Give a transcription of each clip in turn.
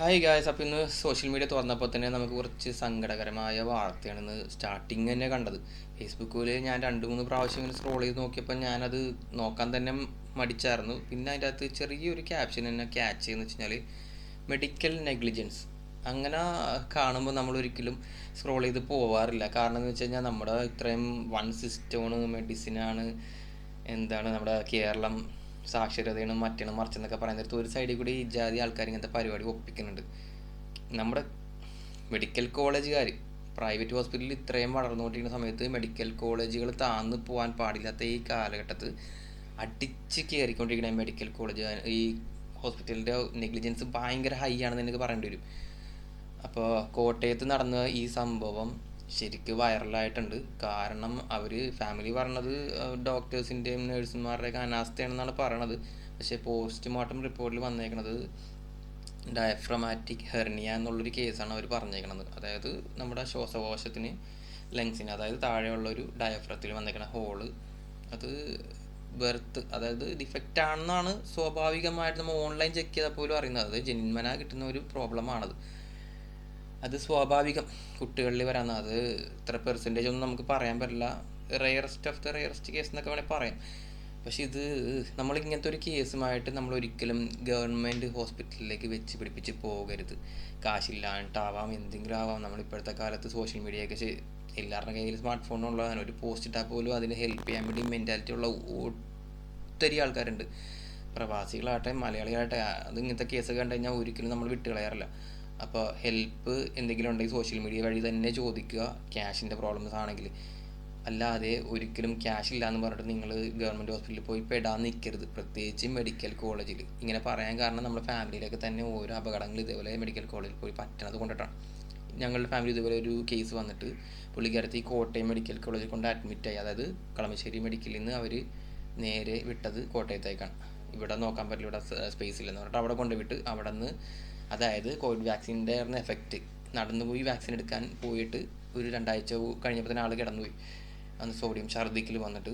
Hi guys അപ്പോൾ ഇന്ന് social media തുറന്നപ്പോൾ തന്നെ നമുക്ക് കുറച്ച് സങ്കടകരമായ വാർത്തയാണ് ഇന്ന് സ്റ്റാർട്ടിങ് തന്നെ കണ്ടത്. ഫേസ്ബുക്കിൽ ഞാൻ രണ്ട് മൂന്ന് പ്രാവശ്യം ഇങ്ങനെ സ്ക്രോൾ ചെയ്ത് നോക്കിയപ്പോൾ ഞാനത് നോക്കാൻ തന്നെ മടിച്ചായിരുന്നു. പിന്നെ അതിന്റെ അകത്ത് ചെറിയൊരു ക്യാപ്ഷൻ എന്നെ ക്യാച്ച് ചെയ്യുന്ന വെച്ച് കഴിഞ്ഞാൽ മെഡിക്കൽ നെഗ്ലിജൻസ് അങ്ങനെ കാണുമ്പോൾ നമ്മൾ ഒരിക്കലും സ്ക്രോൾ ചെയ്ത് പോവാറില്ല. കാരണം എന്ന് വെച്ച് കഴിഞ്ഞാൽ നമ്മുടെ ഇത്രയും വൺ സിസ്റ്റമാണ് മെഡിസിനാണ് എന്താണ് നമ്മുടെ കേരളം സാക്ഷരതയാണ് മറ്റേണ് മറിച്ചെന്നൊക്കെ പറയുന്ന നേരത്ത് ഒരു സൈഡിൽ കൂടി ഈ ജാതി ആൾക്കാർ ഇങ്ങനത്തെ പരിപാടി ഒപ്പിക്കുന്നുണ്ട്. നമ്മുടെ മെഡിക്കൽ കോളേജുകാർ പ്രൈവറ്റ് ഹോസ്പിറ്റലിൽ ഇത്രയും വളർന്നുകൊണ്ടിരിക്കുന്ന സമയത്ത് മെഡിക്കൽ കോളേജുകൾ താന്ന് പോകാൻ പാടില്ലാത്ത ഈ കാലഘട്ടത്തിൽ അടിച്ച് കയറിക്കൊണ്ടിരിക്കുന്ന മെഡിക്കൽ കോളേജ് ഈ ഹോസ്പിറ്റലിന്റെ നെഗ്ലിജൻസ് ഭയങ്കര ഹൈ ആണെന്ന് എനിക്ക് പറയേണ്ടി വരും. അപ്പോൾ കോട്ടയത്ത് നടന്ന ഈ സംഭവം ശരിക്ക് വൈറലായിട്ടുണ്ട്. കാരണം അവർ ഫാമിലി പറഞ്ഞത് ഡോക്ടേഴ്സിന്റെയും നേഴ്സുമാരുടെയൊക്കെ അനാസ്ഥയാണെന്നാണ് പറയണത്. പക്ഷേ പോസ്റ്റ്മോർട്ടം റിപ്പോർട്ടിൽ വന്നേക്കണത് ഡയഫ്രമാറ്റിക് ഹെർണിയ എന്നുള്ളൊരു കേസാണ് അവർ പറഞ്ഞേക്കണത്. അതായത് നമ്മുടെ ശ്വാസകോശത്തിന് ലങ്സിന് അതായത് താഴെയുള്ള ഒരു ഡയഫ്രത്തിൽ വന്നേക്കണ ഹോൾ അത് ബെർത്ത് അതായത് ഡിഫക്റ്റ് ആണെന്നാണ് സ്വാഭാവികമായിട്ട് നമ്മൾ ഓൺലൈൻ ചെക്ക് ചെയ്താൽ പോലും അറിയുന്നത്. അത് ജന്മന കിട്ടുന്ന ഒരു പ്രോബ്ലമാണത് അത് സ്വാഭാവികം. കുട്ടികളിൽ വരാന്ന് അത് ഇത്ര പെർസെന്റേജ് ഒന്നും നമുക്ക് പറയാൻ പറ്റില്ല. Rarest of the rarest case എന്നൊക്കെ വേണമെങ്കിൽ പറയാം. പക്ഷെ ഇത് നമ്മൾ ഇങ്ങനത്തെ ഒരു കേസുമായിട്ട് നമ്മൾ ഒരിക്കലും ഗവൺമെന്റ് ഹോസ്പിറ്റലിലേക്ക് വെച്ച് പിടിപ്പിച്ച് പോകരുത്. കാശില്ലാണ്ടാവാം എന്തെങ്കിലും ആവാം. നമ്മളിപ്പോഴത്തെ കാലത്ത് സോഷ്യൽ മീഡിയയൊക്കെ എല്ലാവരുടെ കയ്യിൽ സ്മാർട്ട് ഫോൺ ഉള്ളതാണ് ഒരു പോസ്റ്റ് ഇട്ടാൽ പോലും അതിനെ ഹെൽപ്പ് ചെയ്യാൻ വേണ്ടി മെന്റാലിറ്റി ഉള്ള ഒത്തിരി ആൾക്കാരുണ്ട്. പ്രവാസികളാകട്ടെ മലയാളികളാകട്ടെ അത് ഇങ്ങനത്തെ കേസ് കണ്ടു കഴിഞ്ഞാൽ ഒരിക്കലും നമ്മൾ വിട്ടുകളയാറില്ല. അപ്പോൾ ഹെൽപ്പ് എന്തെങ്കിലും ഉണ്ടെങ്കിൽ സോഷ്യൽ മീഡിയ വഴി തന്നെ ചോദിക്കുക. ക്യാഷിന്റെ പ്രോബ്ലംസ് ആണെങ്കിൽ. അല്ലാതെ ഒരിക്കലും ക്യാഷ് ഇല്ല എന്ന് പറഞ്ഞിട്ട് നിങ്ങൾ ഗവൺമെന്റ് ഹോസ്പിറ്റലിൽ പോയി പെടാൻ നിൽക്കരുത് പ്രത്യേകിച്ച് മെഡിക്കൽ കോളേജിൽ ഇങ്ങനെ പറയാൻ കാരണം നമ്മുടെ ഫാമിലിയിലൊക്കെ തന്നെ ഓരോ അപകടങ്ങൾ ഇതേപോലെ മെഡിക്കൽ കോളേജിൽ പോയി പറ്റണത് കൊണ്ടിട്ടാണ്. ഞങ്ങളുടെ ഫാമിലി ഇതുപോലെ ഒരു കേസ് വന്നിട്ട് പുള്ളിക്കാരത്തി കോട്ടയം മെഡിക്കൽ കോളേജിൽ കൊണ്ട് അഡ്മിറ്റ് ആയി. അതായത് കളമശ്ശേരി മെഡിക്കലിൽ നിന്ന് അവർ നേരെ വിട്ടത് കോട്ടയത്തേക്കാണ്. ഇവിടെ നോക്കാൻ പറ്റില്ല. ഇവിടെ സ്പേസ് ഇല്ലെന്ന് പറഞ്ഞിട്ട് അവിടെ കൊണ്ടുവിട്ട് അവിടെ നിന്ന് അതായത് കോവിഡ് വാക്സിന്റെ എഫക്റ്റ് നടന്നു പോയി വാക്സിൻ എടുക്കാൻ പോയിട്ട് ഒരു രണ്ടാഴ്ച കഴിഞ്ഞപ്പോൾ തന്നെ ആൾ കിടന്നുപോയി. അന്ന് സോഡിയം ഛർദിക്കൽ വന്നിട്ട്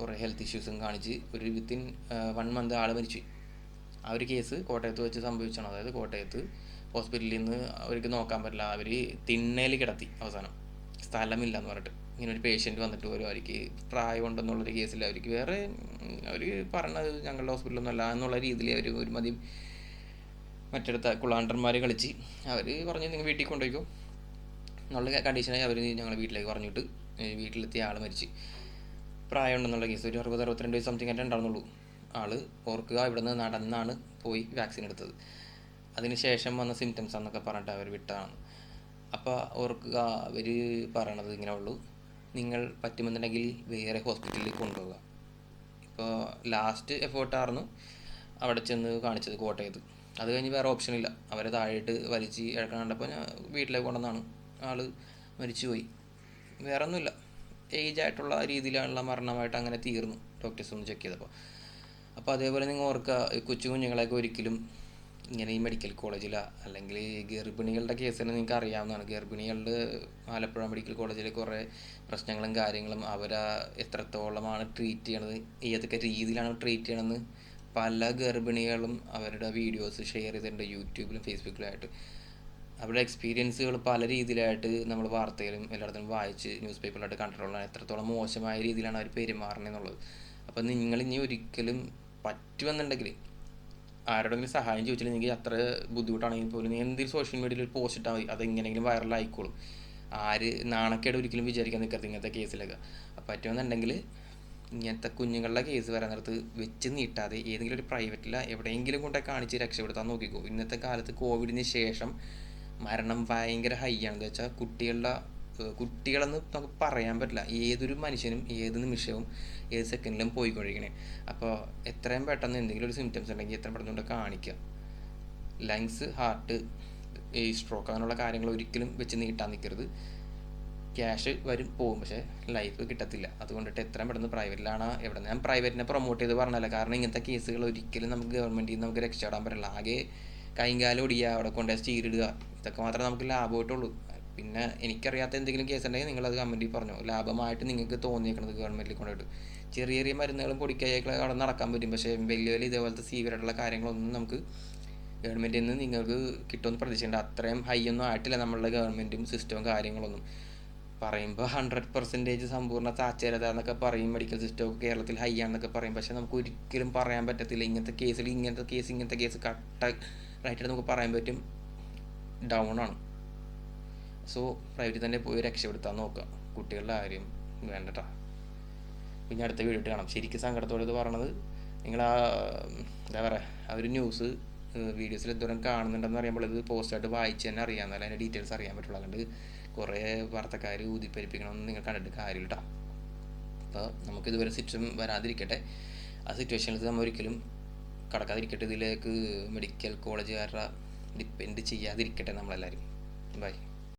കുറേ ഹെൽത്ത് ഇഷ്യൂസും കാണിച്ച് ഒരു വിത്തിൻ വൺ മന്ത് ആൾ മരിച്ചു. ആ ഒരു കേസ് കോട്ടയത്ത് വെച്ച് സംഭവിച്ചാണ്. അതായത് കോട്ടയത്ത് ഹോസ്പിറ്റലിൽ നിന്ന് അവർക്ക് നോക്കാൻ പറ്റില്ല. അവർ തിണ്ണയിൽ കിടത്തി അവസാനം. സ്ഥലമില്ല എന്ന് പറഞ്ഞിട്ട്. ഇങ്ങനെ ഒരു പേഷ്യന്റ് വന്നിട്ട് പോലും അവർക്ക് പ്രായമുണ്ടെന്നുള്ളൊരു കേസിൽ അവർക്ക് വേറെ അവർ പറഞ്ഞത് ഞങ്ങളുടെ ഹോസ്പിറ്റലൊന്നും അല്ല എന്നുള്ള രീതിയിൽ അവർ ഒരു മതി മറ്റടുത്ത കുളാണ്ടർമാർ കളിച്ച് അവർ പറഞ്ഞു നിങ്ങൾ വീട്ടിൽ കൊണ്ടുപോയിക്കോ. എന്നുള്ള കണ്ടീഷനായി അവർ ഞങ്ങൾ വീട്ടിലേക്ക് പറഞ്ഞിട്ട് വീട്ടിലെത്തിയ ആൾ മരിച്ച്. പ്രായമുണ്ടെന്നുള്ള കേസ് ഒരു അറുപത് അറുപത്തിരണ്ട് വയസ്സ് സംതിങ് ആയിട്ട് ഉണ്ടായിരുന്നുള്ളൂ ആൾ ഓർക്കുക ഇവിടെ നിന്ന് നടന്നാണ് പോയി വാക്സിൻ എടുത്തത്. അതിന് ശേഷം വന്ന സിംറ്റംസ് എന്നൊക്കെ പറഞ്ഞിട്ട് അവർ വിട്ടതാണ്. അപ്പോൾ ഓർക്കുക അവർ പറയണത് ഇങ്ങനെ ഉള്ളൂ. നിങ്ങൾ പറ്റുമെന്നുണ്ടെങ്കിൽ വേറെ ഹോസ്പിറ്റലിൽ കൊണ്ടുപോകുക ഇപ്പോൾ ലാസ്റ്റ് എഫേർട്ടായിരുന്നു അവിടെ ചെന്ന് കാണിച്ചത് കോട്ടയത്ത്. അത് കഴിഞ്ഞ് വേറെ ഓപ്ഷൻ ഇല്ല. അവരെ താഴെയിട്ട് വലിച്ച് ഇഴക്കണം കണ്ടപ്പോൾ ഞാൻ വീട്ടിലേക്ക് കൊണ്ടുവന്നാണ്. ആൾ മരിച്ചുപോയി വേറെ ഒന്നുമില്ല ഏജ് ആയിട്ടുള്ള രീതിയിലുള്ള മരണമായിട്ട് അങ്ങനെ തീർന്നു. ഡോക്ടേഴ്സ് ഒന്ന് ചെക്ക് ചെയ്തപ്പോൾ അപ്പോൾ അതേപോലെ നിങ്ങൾ ഓർക്കുക കൊച്ചു കുഞ്ഞുങ്ങളെയൊക്കെ ഒരിക്കലും ഇങ്ങനെ ഈ മെഡിക്കൽ കോളേജിൽ അല്ലെങ്കിൽ ഗർഭിണികളുടെ കേസിന് നിങ്ങൾക്ക് അറിയാവുന്നതാണ്. ഗർഭിണികളുടെ ആലപ്പുഴ മെഡിക്കൽ കോളേജിൽ കുറേ പ്രശ്നങ്ങളും കാര്യങ്ങളും അവരെ എത്രത്തോളമാണ് ട്രീറ്റ് ചെയ്യണത് ഏതൊക്കെ രീതിയിലാണ് ട്രീറ്റ് ചെയ്യണമെന്ന് പല ഗർഭിണികളും അവരുടെ വീഡിയോസ് ഷെയർ ചെയ്തിട്ടുണ്ട് യൂട്യൂബിലും ഫേസ്ബുക്കിലുമായിട്ട് അവരുടെ എക്സ്പീരിയൻസുകൾ പല രീതിയിലായിട്ട് നമ്മൾ വാർത്തയിലും എല്ലായിടത്തും വായിച്ച് ന്യൂസ് പേപ്പറിലായിട്ട് കണ്ടിട്ടുള്ളതാണ് എത്രത്തോളം മോശമായ രീതിയിലാണ് അവർ പെരുമാറണമെന്നുള്ളത് അപ്പോൾ നിങ്ങൾ ഇനി ഒരിക്കലും പറ്റുമെന്നുണ്ടെങ്കിൽ ആരോടെങ്കിലും സഹായം ചോദിച്ചില്ലെങ്കിൽ അത്ര ബുദ്ധിമുട്ടാണെങ്കിൽ പോലും നിങ്ങൾ എന്തെങ്കിലും സോഷ്യൽ മീഡിയയിൽ ഒരു പോസ്റ്റ് ഇട്ടാൽ മതി. അത് എങ്ങനെയെങ്കിലും വൈറലായിക്കോളും ആര് നാണക്കേട് ഒരിക്കലും വിചാരിക്കാൻ നിൽക്കരുത് ഇങ്ങനത്തെ കേസിലൊക്കെ പറ്റുമെന്നുണ്ടെങ്കിൽ ഇങ്ങനത്തെ കുഞ്ഞുങ്ങളുടെ കേസ് വരാൻ നേരത്ത് വെച്ച് നീട്ടാതെ ഏതെങ്കിലും ഒരു പ്രൈവറ്റില എവിടെയെങ്കിലും കൊണ്ടേ കാണിച്ച് രക്ഷപ്പെടുത്താൻ നോക്കിക്കോ. ഇന്നത്തെ കാലത്ത് കോവിഡിന് ശേഷം മരണം ഭയങ്കര ഹൈ ആണ്. എന്താ വെച്ചാൽ കുട്ടികളുടെ കുട്ടികളെന്ന് നമുക്ക് പറയാൻ പറ്റില്ല. ഏതൊരു മനുഷ്യനും ഏത് നിമിഷവും ഏത് സെക്കൻഡിലും പോയിക്കൊണ്ടിരിക്കണേ അപ്പോൾ എത്രയും പെട്ടെന്ന് എന്തെങ്കിലും ഒരു സിംറ്റംസ് ഉണ്ടെങ്കിൽ എത്രയും പെട്ടെന്ന് കൊണ്ട് കാണിക്കുക ലങ്സ് ഹാർട്ട് ഈ സ്ട്രോക്ക് അങ്ങനെയുള്ള കാര്യങ്ങൾ ഒരിക്കലും വെച്ച് നീട്ടാൻ നിൽക്കരുത് ക്യാഷ് വരും പോകും പക്ഷേ ലൈഫ് കിട്ടത്തില്ല. അതുകൊണ്ടിട്ട് എത്രയും പെട്ടെന്ന് പ്രൈവറ്റിലാണ് എവിടെ ഞാൻ പ്രൈവറ്റിനെ പ്രൊമോട്ട് ചെയ്ത് പറഞ്ഞല്ല. കാരണം ഇങ്ങനത്തെ കേസുകൾ ഒരിക്കലും നമുക്ക് ഗവൺമെന്റിൽ നിന്ന് നമുക്ക് രക്ഷപ്പെടാൻ പറ്റില്ല. ആകെ കൈകാലം ഒടിയുക അവിടെ കൊണ്ടുപോയി സ്റ്റീരിടുക ഇതൊക്കെ മാത്രമേ നമുക്ക് ലാഭമായിട്ടുള്ളൂ. പിന്നെ എനിക്കറിയാത്ത എന്തെങ്കിലും കേസ് ഉണ്ടെങ്കിൽ നിങ്ങൾ അത് കമന്റിൽ പറഞ്ഞു. ലാഭമായിട്ട് നിങ്ങൾക്ക് തോന്നിയേക്കുന്നത് ഗവൺമെന്റിൽ കൊണ്ടുപോയിട്ട്. ചെറിയ ചെറിയ മരുന്നുകളും പൊടിക്കൈകളൊക്കെ അവിടെ നടക്കാൻ പറ്റും. പക്ഷേ വലിയ വലിയ ഇതേപോലത്തെ സീവിയറായിട്ടുള്ള കാര്യങ്ങളൊന്നും നമുക്ക് ഗവൺമെന്റിൽ നിന്ന് നിങ്ങൾക്ക് കിട്ടുമെന്ന് പ്രതീക്ഷിക്കേണ്ട. അത്രയും ഹൈ ഒന്നും ആയിട്ടില്ല നമ്മളുടെ ഗവൺമെന്റും സിസ്റ്റവും കാര്യങ്ങളൊന്നും. പറയുമ്പോൾ ഹൺഡ്രഡ് പെർസെന്റേജ് സമ്പൂർണ സാക്ഷരത എന്നൊക്കെ പറയും മെഡിക്കൽ സിസ്റ്റം കേരളത്തിൽ ഹൈ ആണെന്നൊക്കെ പറയും. പക്ഷേ നമുക്ക് ഒരിക്കലും പറയാൻ പറ്റത്തില്ല. ഇങ്ങനത്തെ കേസിൽ ഇങ്ങനത്തെ കേസ് ഇങ്ങനത്തെ കേസ് കട്ട റൈറ്റായിട്ട് നമുക്ക് പറയാൻ പറ്റും. ഡൗൺ ആണ്. സോ പ്രൈവറ്റിൽ തന്നെ പോയി രക്ഷപ്പെടുത്താൻ നോക്കുക കുട്ടികളുടെ കാര്യം വേണ്ടട്ടാ. പിന്നെ അടുത്ത വീഡിയോ കാണാം. ശരിക്കും സങ്കടത്തോടെ ഇത് പറയണത് നിങ്ങൾ ആ എന്താ പറയുക ആ ഒരു ന്യൂസ് വീഡിയോസിൽ എന്തോരം കാണുന്നുണ്ടെന്ന് അറിയുമ്പോൾ ഇത് പോസ്റ്റായിട്ട് വായിച്ച് തന്നെ അറിയാമെന്നല്ല അതിന്റെ ഡീറ്റെയിൽസ് അറിയാൻ പറ്റുള്ളൂ. അതുകൊണ്ട് കുറേ വാർത്തക്കാർ ഊതിപ്പരിപ്പിക്കണമെന്ന് നിങ്ങൾ കണ്ടിട്ട് കാര്യമില്ല. കേട്ടോ അപ്പോൾ നമുക്കിതുവരെ സിറ്റുവേഷൻ വരാതിരിക്കട്ടെ. ആ സിറ്റുവേഷനിൽ നമ്മൾ ഒരിക്കലും കടക്കാതിരിക്കട്ടെ. ഇതിലേക്ക് മെഡിക്കൽ കോളേജുകാരുടെ ഡിപ്പെൻഡ് ചെയ്യാതിരിക്കട്ടെ നമ്മളെല്ലാവരും ബൈ